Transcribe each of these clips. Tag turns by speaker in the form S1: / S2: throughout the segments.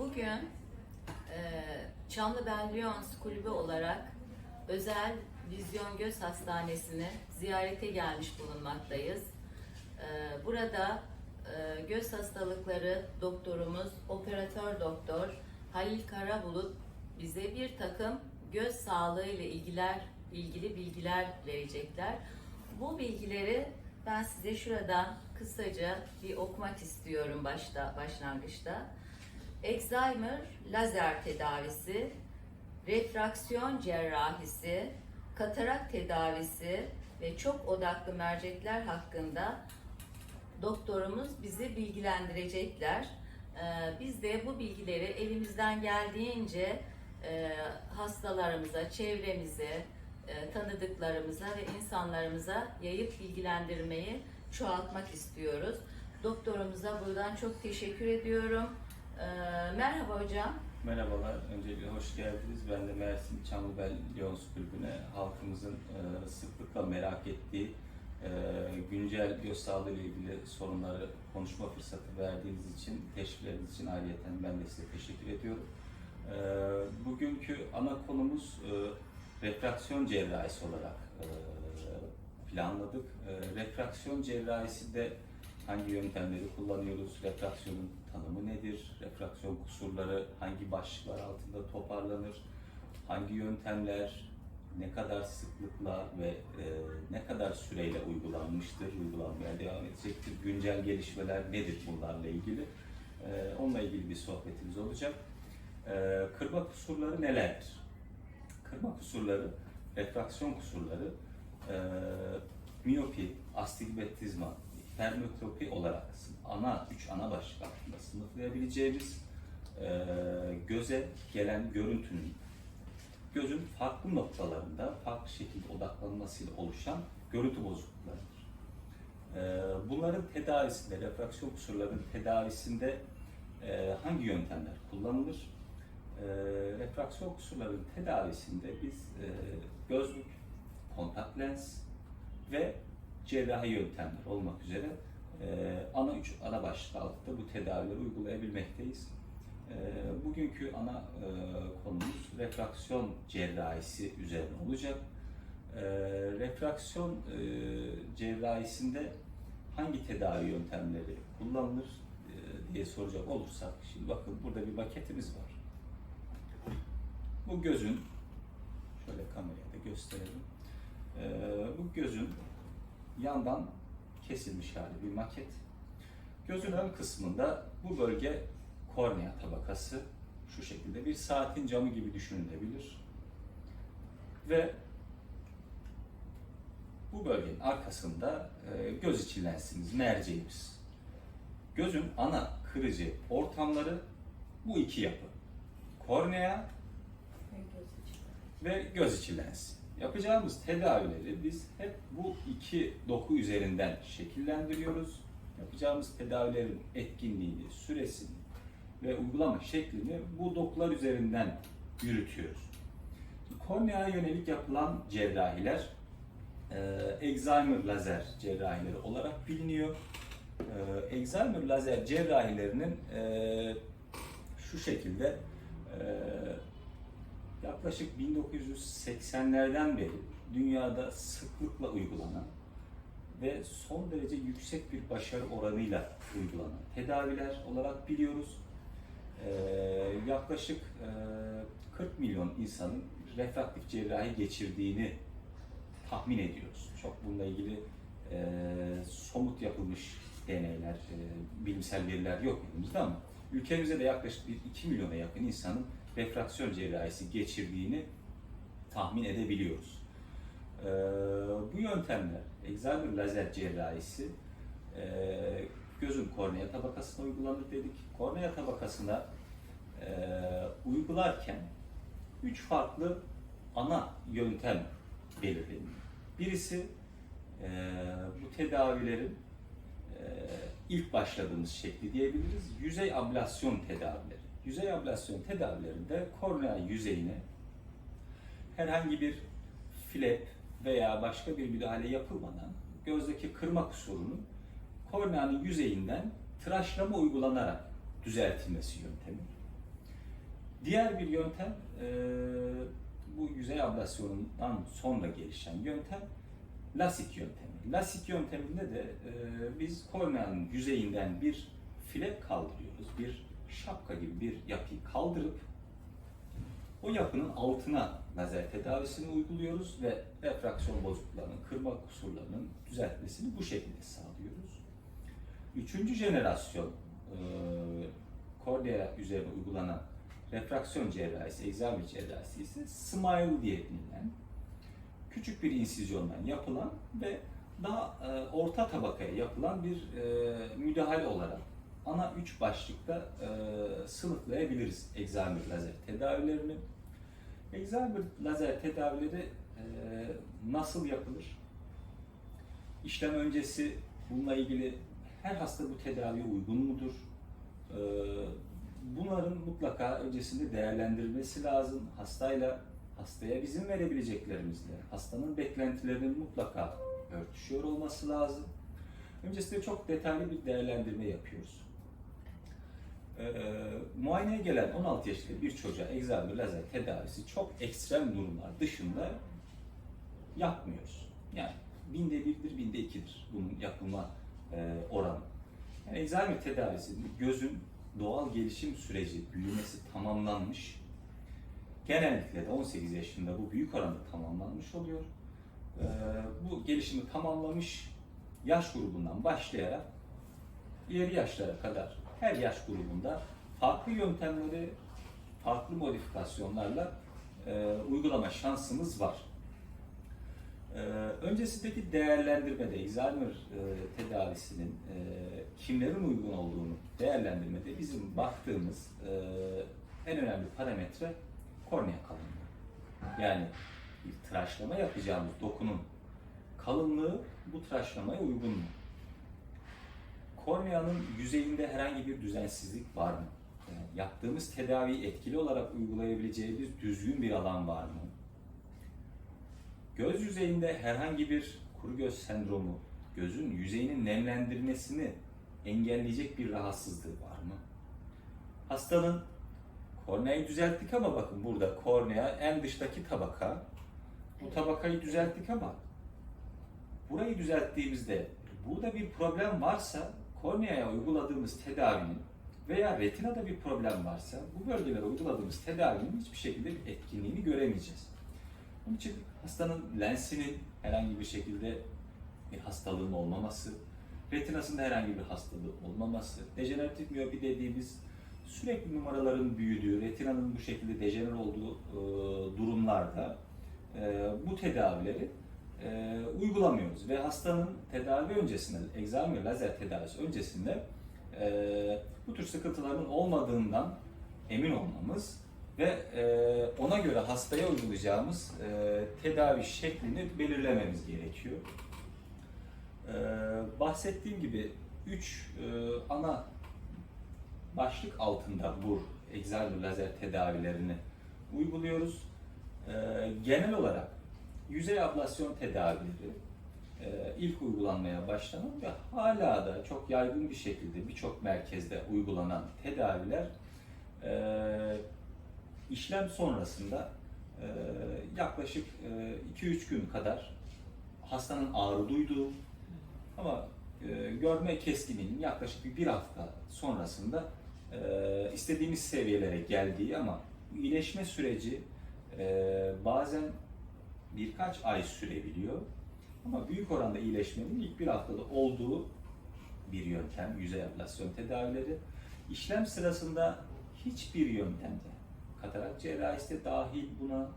S1: Bugün e, Çamlıbel Lyons Kulübü olarak özel vizyon göz hastanesini ziyarete gelmiş bulunmaktayız. E, burada e, göz hastalıkları doktorumuz, operatör doktor Halil Karabulut bize bir takım göz sağlığı ile ilgiler, ilgili bilgiler verecekler. Bu bilgileri ben size şuradan kısaca bir okumak istiyorum başta başlangıçta. Alzheimer lazer tedavisi, refraksiyon cerrahisi, katarak tedavisi ve çok odaklı mercekler hakkında doktorumuz bizi bilgilendirecekler. Ee, Biz de bu bilgileri elimizden geldiğince e, hastalarımıza, çevremize, e, tanıdıklarımıza ve insanlarımıza yayıp bilgilendirmeyi çoğaltmak istiyoruz. Doktorumuza buradan çok teşekkür ediyorum. Ee, Merhaba hocam.
S2: Merhabalar, öncelikle hoş geldiniz. Ben de Mersin Çamlıbel Lyons Kulübü'ne halkımızın e, sıklıkla merak ettiği e, güncel göz ile ilgili sorunları konuşma fırsatı verdiğiniz için, teşvikleriniz için ayrıyeten ben de size teşekkür ediyorum. E, bugünkü ana konumuz e, refraksiyon cerrahisi olarak e, planladık. E, refraksiyon cerrahisi de hangi yöntemleri kullanıyoruz, refraksiyonun tanımı nedir, refraksiyon kusurları hangi başlıklar altında toparlanır, hangi yöntemler ne kadar sıklıkla ve e, ne kadar süreyle uygulanmıştır, uygulanmaya devam edecektir, güncel gelişmeler nedir bunlarla ilgili, e, onunla ilgili bir sohbetimiz olacak. E, kırma kusurları nelerdir? Kırma kusurları, refraksiyon kusurları, e, miyopi, astigmatizma, hipermetropi olarak ana üç ana başlık altında sınıflayabileceğimiz e, göze gelen görüntünün gözün farklı noktalarında farklı şekilde odaklanmasıyla oluşan görüntü bozukluklarıdır. E, bunların tedavisinde, refraksiyon kusurlarının tedavisinde e, hangi yöntemler kullanılır? E, refraksiyon kusurlarının tedavisinde biz e, gözlük, kontak lens ve cerrahi yöntemler olmak üzere e, ana üç ana başlık altında bu tedavileri uygulayabilmekteyiz. E, bugünkü ana e, konumuz refraksiyon cerrahisi üzerine olacak. Refraksiyon cerrahisinde hangi tedavi yöntemleri kullanılır diye soracak olursak, şimdi bakın burada bir maketimiz var. Bu gözün, şöyle kameraya da gösterelim. Bu gözün yandan kesilmiş hali bir maket. Gözün ön kısmında bu bölge kornea tabakası şu şekilde bir saatin camı gibi düşünülebilir. Ve bu bölgenin arkasında e, göz içi lensimiz, merceğimiz. Gözün ana kırıcı ortamları bu iki yapı. Kornea ve göz içi lens. Yapacağımız tedavileri biz hep bu iki doku üzerinden şekillendiriyoruz. Yapacağımız tedavilerin etkinliğini, süresini ve uygulama şeklini bu dokular üzerinden yürütüyoruz. Korneaya yönelik yapılan cerrahiler e, Alzheimer lazer cerrahileri olarak biliniyor. E, Alzheimer lazer cerrahilerinin e, şu şekilde e, yaklaşık 1980'lerden beri dünyada sıklıkla uygulanan ve son derece yüksek bir başarı oranıyla uygulanan tedaviler olarak biliyoruz. Ee, yaklaşık e, 40 milyon insanın refraktif cerrahi geçirdiğini tahmin ediyoruz. Çok bununla ilgili e, somut yapılmış deneyler, e, bilimsel veriler yok elimizde ama ülkemizde de yaklaşık bir 2 milyona yakın insanın refraksiyon cerrahisi geçirdiğini tahmin edebiliyoruz. Ee, bu yöntemler, Alzheimer lazer cerrahisi e, gözün kornea tabakasına uygulanır dedik. Kornea tabakasına e, uygularken üç farklı ana yöntem belirleniyor. Birisi e, bu tedavilerin e, ilk başladığımız şekli diyebiliriz. Yüzey ablasyon tedavileri. Yüzey ablasyon tedavilerinde kornea yüzeyine herhangi bir flap veya başka bir müdahale yapılmadan gözdeki kırma kusurunun korneanın yüzeyinden tıraşlama uygulanarak düzeltilmesi yöntemi. Diğer bir yöntem e, bu yüzey ablasyonundan sonra gelişen yöntem lasik yöntemi. Lasik yönteminde de e, biz korneanın yüzeyinden bir file kaldırıyoruz. Bir şapka gibi bir yapıyı kaldırıp o yapının altına lazer tedavisini uyguluyoruz ve refraksiyon bozukluklarının, kırma kusurlarının düzeltmesini bu şekilde sağlıyoruz. Üçüncü jenerasyon e, üzerine uygulanan refraksiyon cerrahisi, egzami cerrahisi ise smile diye bilinen küçük bir insizyondan yapılan ve daha e, orta tabakaya yapılan bir e, müdahale olarak ana üç başlıkta e, sınıflayabiliriz egzamir lazer tedavilerini. Egzamir lazer tedavileri e, nasıl yapılır? İşlem öncesi bununla ilgili her hasta bu tedaviye uygun mudur? E, bunların mutlaka öncesinde değerlendirilmesi lazım. Hastayla, hastaya bizim verebileceklerimizle, hastanın beklentilerinin mutlaka örtüşüyor olması lazım. Öncesinde çok detaylı bir değerlendirme yapıyoruz. Ee, muayeneye gelen 16 yaşında bir çocuğa egzamir lazer tedavisi çok ekstrem durumlar dışında yapmıyoruz. Yani binde birdir, binde ikidir bunun yapılma e, oranı. Yani egzamir tedavisinde gözün doğal gelişim süreci, büyümesi tamamlanmış. Genellikle de 18 yaşında bu büyük oranda tamamlanmış oluyor. Ee, bu gelişimi tamamlamış yaş grubundan başlayarak ileri yaşlara kadar her yaş grubunda farklı yöntemleri, farklı modifikasyonlarla e, uygulama şansımız var. Ee, öncesindeki değerlendirmede egzamir e, tedavisinin e, kimlerin uygun olduğunu değerlendirmede bizim baktığımız e, en önemli parametre kornea kalınlığı. Yani bir tıraşlama yapacağımız dokunun kalınlığı bu tıraşlamaya uygun mu? Korneanın yüzeyinde herhangi bir düzensizlik var mı? Yani yaptığımız tedaviyi etkili olarak uygulayabileceğimiz düzgün bir alan var mı? Göz yüzeyinde herhangi bir kuru göz sendromu, gözün yüzeyinin nemlendirmesini engelleyecek bir rahatsızlığı var mı? Hastanın korneayı düzelttik ama bakın burada kornea en dıştaki tabaka. Bu tabakayı düzelttik ama burayı düzelttiğimizde burada bir problem varsa korneaya uyguladığımız tedavinin veya retinada bir problem varsa bu bölgelere uyguladığımız tedavinin hiçbir şekilde bir etkinliğini göremeyeceğiz. Onun için hastanın lensinin herhangi bir şekilde bir hastalığın olmaması, retinasında herhangi bir hastalığı olmaması, dejeneratif miyopi dediğimiz sürekli numaraların büyüdüğü, retinanın bu şekilde dejener olduğu durumlarda bu tedavileri e, uygulamıyoruz ve hastanın tedavi öncesinde, egzami lazer tedavisi öncesinde e, bu tür sıkıntıların olmadığından emin olmamız ve e, ona göre hastaya uygulayacağımız e, tedavi şeklini belirlememiz gerekiyor. E, bahsettiğim gibi üç e, ana başlık altında bu egzermi lazer tedavilerini uyguluyoruz. E, genel olarak yüzey ablasyon tedavileri e, ilk uygulanmaya başlanan ve hala da çok yaygın bir şekilde birçok merkezde uygulanan tedaviler e, işlem sonrasında e, yaklaşık 2-3 gün kadar hastanın ağrı duyduğu ama görme keskinliğinin yaklaşık bir, hafta sonrasında istediğimiz seviyelere geldiği ama iyileşme süreci bazen birkaç ay sürebiliyor. Ama büyük oranda iyileşmenin ilk bir haftada olduğu bir yöntem, yüzey ablasyon tedavileri. İşlem sırasında hiçbir yöntemde, katarak cerrahisi de dahil buna,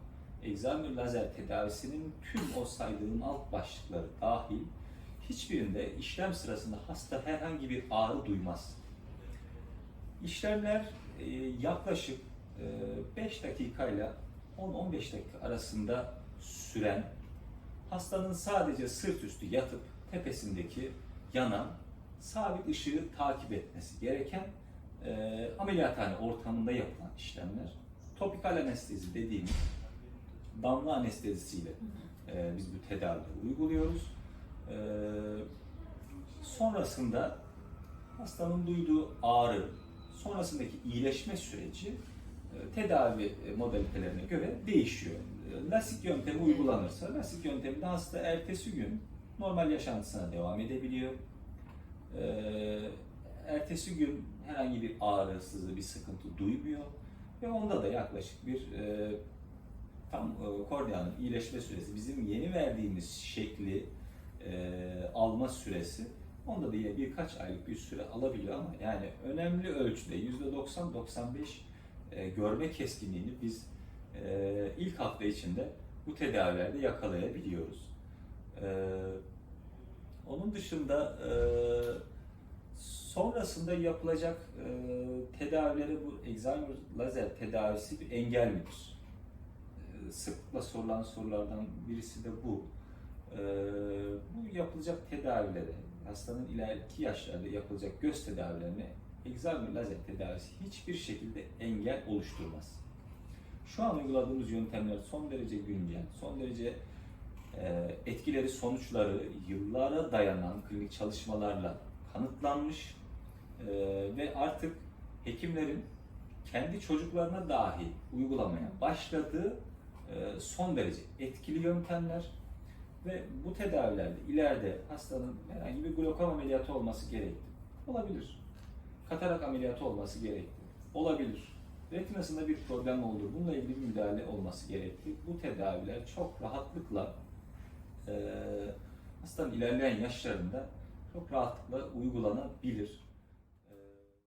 S2: egzamir lazer tedavisinin tüm o saydığım alt başlıkları dahil hiçbirinde işlem sırasında hasta herhangi bir ağrı duymaz. İşlemler e, yaklaşık 5 dakikayla 10-15 dakika arasında süren hastanın sadece sırt üstü yatıp tepesindeki yanan sabit ışığı takip etmesi gereken e, ameliyathane ortamında yapılan işlemler. Topikal anestezi dediğimiz damla anestezisiyle e, biz bu tedaviyi uyguluyoruz. E, sonrasında hastanın duyduğu ağrı, sonrasındaki iyileşme süreci tedavi e, modalitelerine göre değişiyor. E, Lasik yöntemi uygulanırsa, lasik yönteminde hasta ertesi gün normal yaşantısına devam edebiliyor. E, Ertesi gün herhangi bir ağrı, sızı, bir sıkıntı duymuyor ve onda da yaklaşık bir tam korneanın iyileşme süresi, bizim yeni verdiğimiz şekli alma süresi onda da yine birkaç aylık bir süre alabiliyor ama yani önemli ölçüde %90-95 e, görme keskinliğini biz e, ilk hafta içinde bu tedavilerde yakalayabiliyoruz. E, onun dışında sonrasında yapılacak e, tedavilere bu Alzheimer lazer tedavisi bir engel midir? Sıklıkla sorulan sorulardan birisi de bu. Bu yapılacak tedavilere, hastanın ileriki yaşlarda yapılacak göz tedavilerine Alzheimer lazer tedavisi hiçbir şekilde engel oluşturmaz. Şu an uyguladığımız yöntemler son derece güncel, son derece e, etkileri, sonuçları yıllara dayanan klinik çalışmalarla kanıtlanmış e, ve artık hekimlerin kendi çocuklarına dahi uygulamaya başladığı e, son derece etkili yöntemler ve bu tedavilerde ileride hastanın herhangi bir glokom ameliyatı olması gerekti. Olabilir. Katarak ameliyatı olması gerekti. Olabilir. Retinasında bir problem olur. Bununla ilgili bir müdahale olması gerekti. Bu tedaviler çok rahatlıkla e, hastanın ilerleyen yaşlarında çok rahatlıkla uygulanabilir.